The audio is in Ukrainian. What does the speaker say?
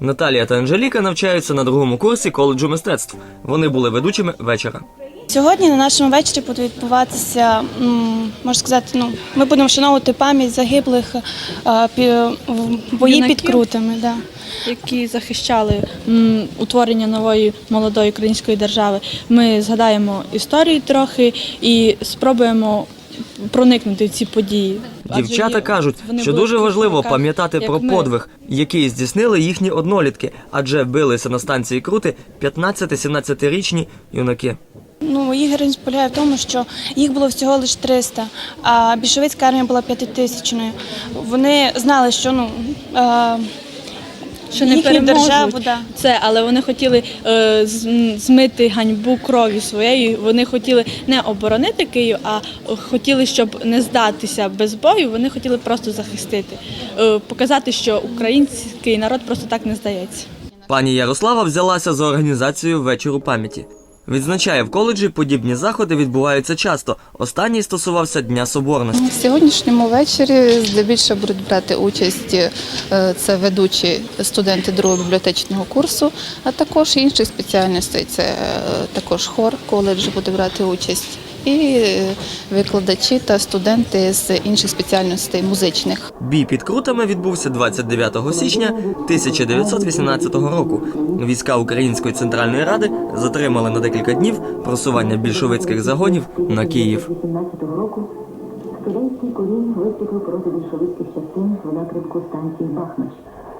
Наталія та Анжеліка навчаються на другому курсі коледжу мистецтв. Вони були ведучими вечора. Сьогодні на нашому вечорі буде відбуватися, можна сказати, ну ми будемо вшановувати пам'ять загиблих е, в бої Юнаків? під крутами. Да. які захищали утворення нової молодої української держави. Ми згадаємо історію трохи і спробуємо проникнути в ці події. Дівчата кажуть, що дуже важливо пам'ятати про подвиг, який здійснили їхні однолітки, адже вбилися на станції крути 15-17-річні юнаки. Ну, їх героїзм полягає в тому, що їх було всього лише 300, а більшовицька армія була п'ятитисячною. Вони знали, що ну. Що не їхню переможуть державу, да. це, але вони хотіли е, з- змити ганьбу крові своєї. Вони хотіли не оборонити Київ, а хотіли, щоб не здатися без бою. Вони хотіли просто захистити, е, показати, що український народ просто так не здається. Пані Ярослава взялася за організацію вечору пам'яті. Відзначає, в коледжі подібні заходи відбуваються часто. Останній стосувався Дня Соборності. В сьогоднішньому вечорі здебільшого будуть брати участь е, це ведучі студенти другого бібліотечного курсу, а також інші спеціальності. Це е, також хор коледжу буде брати участь, і е, викладачі та студенти з інших спеціальностей музичних. Бій під крутами відбувся 29 січня 1918 року. Війська Української центральної ради затримали на декілька днів просування більшовицьких загонів на Київ. 18-го року Скеленський корінь виступив проти більшовицьких частин в напрямку станції Бахмач.